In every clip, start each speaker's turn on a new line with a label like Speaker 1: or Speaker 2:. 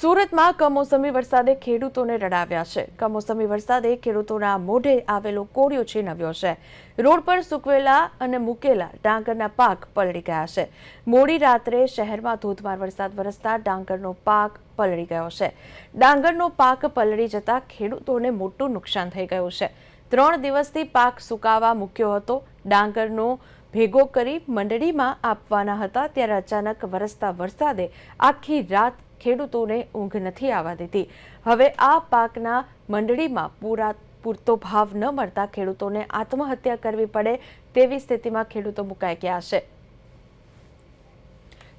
Speaker 1: સુરતમાં કમોસમી વરસાદે ખેડૂતોને રડાવ્યા છે. કમોસમી વરસાદે ખેડૂતોના મોઢે આવેલો કોળિયો છીનવ્યો છે. રોડ પર સૂકવેલા અને મૂકેલા ડાંગરના પાક પલળી ગયા છે. મોડી રાત્રે શહેરમાં ધોધમાર વરસાદ વરસતા ડાંગરનો પાક પલળી ગયો છે. ડાંગરનો પાક પલળી જતા ખેડૂતોને મોટું નુકસાન થઈ ગયું છે. ત્રણ દિવસથી પાક સુકાવા મૂક્યો હતો. ડાંગરનો ભેગો કરી મંડળીમાં આપવાના હતા, ત્યારે અચાનક વરસતા વરસાદે આખી રાત ખેડૂતોને ઊંઘ નથી આવવા દીધી હવે આ પાકના મંડળીમાં પૂરા પૂરતો ભાવ ન મળતા ખેડૂતોને આત્મહત્યા કરવી પડે તેવી સ્થિતિમાં ખેડૂતો મુકાઈ ગયા છે.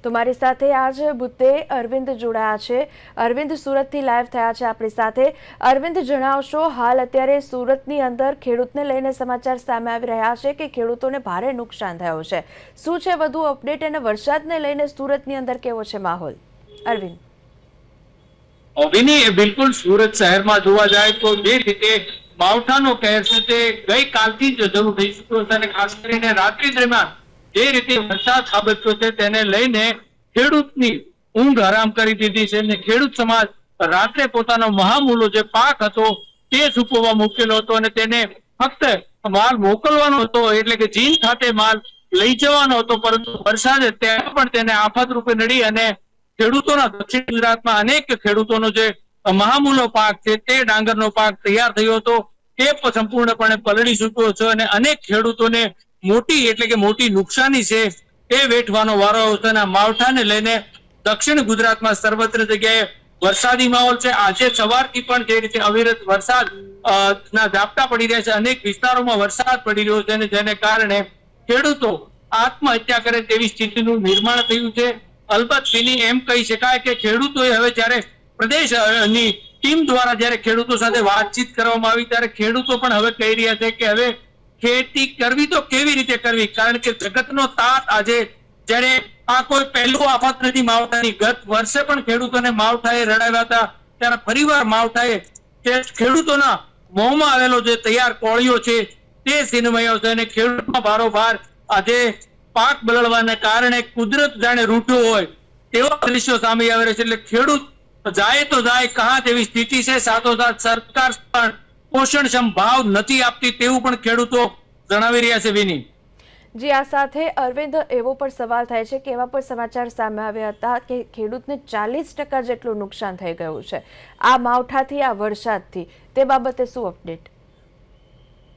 Speaker 1: તો મારી સાથે આજ બુદ્ધે અરવિંદ જોડાયા છે. અરવિંદ સુરતથી લાઈવ થયા છે આપણી સાથે. અરવિંદ, જણાવશો, હાલ અત્યારે સુરતની અંદર ખેડૂતને લઈને સમાચાર સામે આવી રહ્યા છે કે ખેડૂતોને ભારે નુકસાન થયું છે. શું છે વધુ અપડેટ અને વરસાદને લઈને સુરતની અંદર કેવો છે માહોલ? અરવિંદ.
Speaker 2: વિની બિલકુલ સુરત શહેરમાં જોવા જાય તો જે રીતે માવઠાનો કહેર છે તે ગઈકાલથી જ શરૂ થઈ ચુક્યો છે અને ખાસ કરીને રાત્રિ દરમિયાન જે રીતે વરસાદ ખાબક્યો છે તેને લઈને ખેડૂતની ઊંઘ હરામ કરી દીધી છે અને ખેડૂત સમાજ રાત્રે પોતાનો મહામૂલો જે પાક હતો તે સૂકવવા મૂકેલો હતો અને તેને ફક્ત માલ મોકલવાનો હતો, એટલે કે જીન ખાતે માલ લઈ જવાનો હતો, પરંતુ વરસાદે ત્યાં પણ તેને આફત રૂપે નડી અને ખેડૂતોના દક્ષિણ ગુજરાતમાં અનેક ખેડૂતોનો જે મહામૂલો પાક છે તે ડાંગરનો પાક તૈયાર થયો હતો. તે સંપૂર્ણપણે પલળી ચૂક્યો છે અને અનેક ખેડૂતોને મોટી એટલે કે મોટી નુકસાની છે તે વેઠવાનો વારો આવ્યો છે અને માવઠાને લઈને દક્ષિણ ગુજરાતમાં સર્વત્ર જગ્યાએ વરસાદી માહોલ છે. આજે સવારથી પણ જે રીતે અવિરત વરસાદ ના ઝાપટા પડી રહ્યા છે. અનેક વિસ્તારોમાં વરસાદ પડી રહ્યો છે અને જેને કારણે ખેડૂતો આત્મહત્યા કરે તેવી સ્થિતિનું નિર્માણ થયું છે. અલબત્ત તેની એમ કહી શકાય કે ખેડૂતોએ હવે જ્યારે પ્રદેશની ટીમ દ્વારા જ્યારે ખેડૂતો સાથે વાતચીત કરવામાં આવી, ત્યારે ખેડૂતો પણ હવે કહી રહ્યા છે કે હવે ખેતી કરવી તો કેવી રીતે કરવી? કારણ કે જગતનો તાત આજે જ્યારે આ કોઈ પહેલું આફત નથી માવઠાની. ગત વર્ષે પણ ખેડૂતોને માવઠાએ રડાવ્યા હતા. ત્યારે ફરીવાર માવઠાએ તે ખેડૂતોના મોંમાં આવેલો જે તૈયાર કોળીઓ છે તે સિનમયો છે અને ખેડૂતમાં ભારોભાર આજે પાક બદલવાને કારણે કુદરત જાણે રૂઠું હોય, તેવા દ્રશ્યો સામે આવે છે. એટલે ખેડૂત જાય તો જાય, કહા તેવી સ્થિતિ છે. સાથોસાથ સરકાર પણ પોષણક્ષમ ભાવ નથી આપતી તેવું પણ ખેડૂતો જણાવી રહ્યા છે વિની.
Speaker 1: જી, આ સાથે અરવિંદ એવો પણ સવાલ થાય છે કે એવા પણ સમાચાર સામે આવ્યા હતા કે ખેડૂતને ચાલીસ ટકા જેટલું નુકસાન થઈ ગયું છે. આ માવઠાથી, આ વરસાદથી, તે બાબતે શું અપડેટ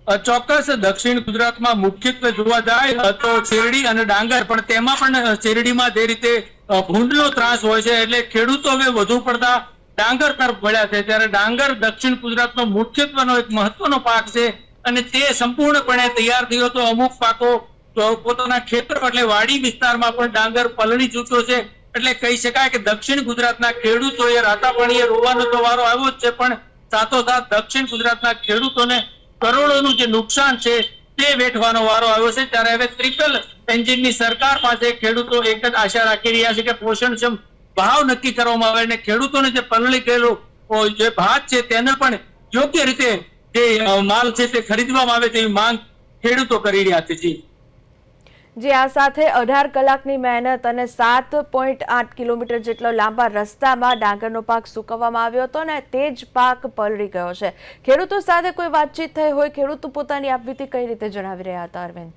Speaker 2: ચોક્કસ દક્ષિણ ગુજરાતમાં મુખ્યત્વે જોવા જાય તો શેરડી અને ડાંગર, પણ તેમાં પણ શેરડીમાં જે રીતે ભૂંડનો ત્રાસ હોય છે, એટલે ખેડૂતો હવે વધુ પડતા ડાંગર તરફ વળ્યા છે. ત્યારે ડાંગર દક્ષિણ ગુજરાતનો મુખ્યત્વનો એક મહત્વનો પાક છે અને તે સંપૂર્ણપણે તૈયાર થયો તો અમુક પાકો પોતાના ખેતર એટલે વાડી વિસ્તારમાં પણ ડાંગર પલળી ચૂક્યો છે. એટલે કહી શકાય કે દક્ષિણ ગુજરાતના ખેડૂતોએ રાતાપાણીએ રોવાનો તો વારો આવ્યો જ છે, પણ સાથોસાથ દક્ષિણ ગુજરાતના ખેડૂતોને કરોડોનું જે નુકસાન છે તે વેઠવાનો વારો આવ્યો છે. ત્યારે હવે ટ્રિપલ એન્જિનની સરકાર પાસે ખેડૂતો એક જ આશા રાખી રહ્યા છે કે પોષણક્ષમ ભાવ નક્કી કરવામાં આવે અને ખેડૂતોને જે પલળી ગયેલો જે ભાત છે તેને પણ યોગ્ય રીતે જે માલ છે તે ખરીદવામાં આવે તેવી માંગ ખેડૂતો કરી રહ્યા છે. જી.
Speaker 1: જે આ સાથે અઢાર કલાકની મહેનત અને સાત પોઈન્ટ આઠ કિલોમીટર જેટલો લાંબા રસ્તામાં ડાંગરનો પાક સૂકવવામાં આવ્યો હતો અને તે જ પાક પલળી ગયો છે. ખેડૂતો સાથે કોઈ વાતચીત થઈ હોય, ખેડૂતો પોતાની આપવીતી કઈ રીતે જણાવી રહ્યા હતા, અરવિંદ?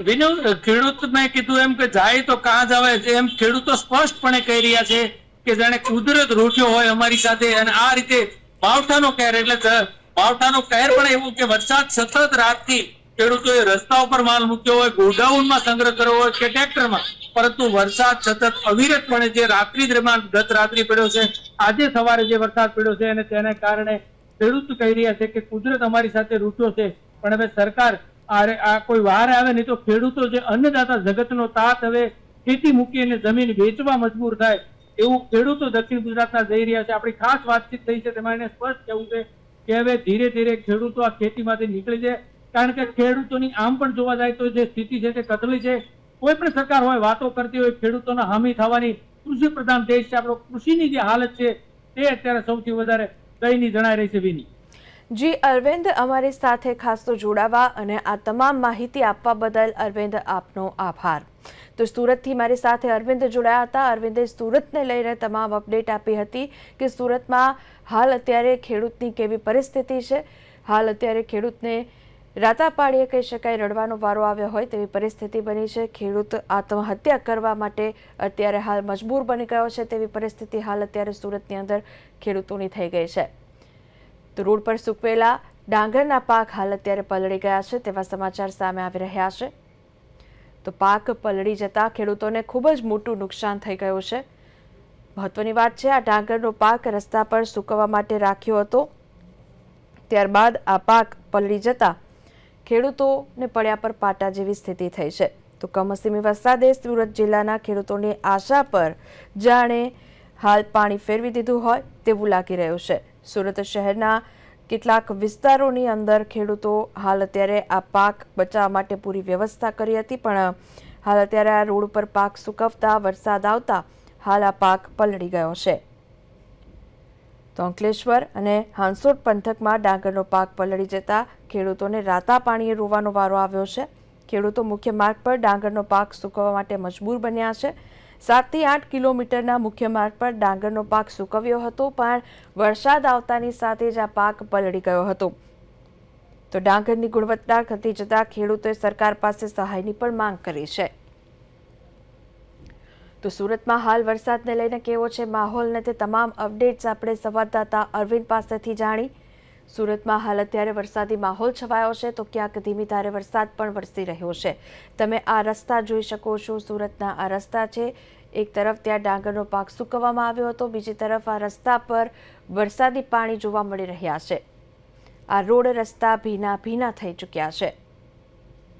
Speaker 2: વિનુ ખેડૂત મેં કીધું એમ કે જાય તો કાં જ એમ ખેડૂતો સ્પષ્ટપણે કહી રહ્યા છે કે જાણે કુદરત રૂઠ્યો હોય અમારી સાથે અને આ રીતે માવઠાનો કહેર એટલે માવઠાનો કહેર પણ એવું કે વરસાદ સતત રાતથી ખેડૂતોએ રસ્તા ઉપર માલ મૂક્યો હોય, ગોડાઉનમાં સંગ્રહ કર્યો હોય કે ટ્રેક્ટરમાં. પરંતુ વરસાદ સતત અવિરતપણે જે રાત્રિ દરમિયાન ગત રાત્રિ પડ્યો છે, આજે સવારે જે વરસાદ પડ્યો છે અને તેને કારણે ખેડૂત કહી રહ્યા છે કે કુદરત અમારી સાથે રૂઠ્યો છે. પણ હવે સરકાર આ કોઈ વાર આવે નહીં તો ખેડૂતો જે અન્નદાતા જગતનો તાત હવે ખેતી મૂકી અને જમીન વેચવા મજબૂર થાય એવું ખેડૂતો દક્ષિણ ગુજરાતના જઈ રહ્યા છે. આપણી ખાસ વાતચીત થઈ છે, તેમાં એને સ્પષ્ટ કહેવું છે કે હવે ધીરે ધીરે ખેડૂતો આ ખેતીમાંથી નીકળી જાય. કારણ કે ખેડૂતોની આમ પણ જોવા જાય તો જે સ્થિતિ છે તે કથળી છે. કોઈ પણ સરકાર હોય, વાતો કરતી હોય, ખેડૂતોના હામી થવાની કૃષિ પ્રધાન દેશ છે, આપણો કૃષિની જે હાલત છે, તે અત્યારે સૌથી વધારે દયની જણાઈ રહી છે વિની.
Speaker 1: જી, અરવિંદ, અમારી સાથે ખાસ તો જોડાવા અને આ તમામ માહિતી આપવા બદલ અરવિંદ, આપનો આભાર. તો સુરતથી મારી સાથે અરવિંદ જોડાયા હતા. અરવિંદે સુરતને લઈને તમામ અપડેટ આપી હતી કે સુરતમાં હાલ અત્યારે ખેડૂતની કેવી પરિસ્થિતિ છે. હાલ અત્યારે ખેડૂતને રાતા પાડીએ કહી શકાય રડવાનો વારો આવ્યો હોય તેવી પરિસ્થિતિ બની છે. ખેડૂત આત્મહત્યા કરવા માટે અત્યારે હાલ મજબૂર બની ગયો છે તેવી પરિસ્થિતિ હાલ અત્યારે સુરતની અંદર ખેડૂતોની થઈ ગઈ છે. તો રોડ પર સૂકવેલા ડાંગરના પાક હાલ અત્યારે પલળી ગયા છે તેવા સમાચાર સામે આવી રહ્યા છે. તો પાક પલળી જતા ખેડૂતોને ખૂબ જ મોટું નુકસાન થઈ ગયું છે. મહત્વની વાત છે, આ ડાંગરનો પાક રસ્તા પર સૂકવવા માટે રાખ્યો હતો. ત્યારબાદ આ પાક પલળી જતા ખેડૂતોને પડ્યા પર પાટા જેવી સ્થિતિ થઈ છે. તો કમોસમી વરસાદે સુરત જિલ્લાના ખેડૂતોની આશા પર જાણે હાલ પાણી ફેરવી દીધું હોય તેવું લાગી રહ્યું છે. સુરત શહેરના કેટલાક વિસ્તારોની અંદર ખેડૂતો હાલ અત્યારે આ પાક બચાવવા માટે પૂરી વ્યવસ્થા કરી હતી, પણ હાલ અત્યારે આ રોડ પર પાક સુકવતા, વરસાદ આવતા હાલ આ પાક પલળી ગયો છે. તો અંકલેશ્વર અને હાંસોટ પંથકમાં ડાંગરનો પાક પલળી જતા ખેડૂતોને રાતા પાણીએ રોવાનો વારો આવ્યો છે. ખેડૂતો મુખ્ય માર્ગ પર ડાંગરનો પાક સૂકવવા માટે મજબૂર બન્યા છે. સાતથી આઠ કિલોમીટરના મુખ્ય માર્ગ પર ડાંગરનો પાક સૂકવ્યો હતો, પણ વરસાદ આવતાની સાથે જ આ પાક પલળી ગયો હતો. તો ડાંગરની ગુણવત્તા ઘટી જતા ખેડૂતોએ સરકાર પાસે સહાયની પણ માંગ કરી છે. તો સુરતમાં હાલ વરસાદને લઈને કેવો છે માહોલ ને તે તમામ અપડેટ્સ આપણે સંવાદદાતા અરવિંદ પાસેથી જાણી. સુરતમાં હાલ અત્યારે વરસાદી માહોલ છવાયો છે તો ક્યાંક ધીમી ધારે વરસાદ પણ વરસી રહ્યો છે. તમે આ રસ્તા જોઈ શકો છો, સુરતના આ રસ્તા છે. એક તરફ ત્યાં ડાંગરનો પાક સૂકવવામાં આવ્યો હતો, બીજી તરફ આ રસ્તા પર વરસાદી પાણી જોવા મળી રહ્યા છે. આ રોડ રસ્તા ભીના ભીના થઈ ચૂક્યા છે.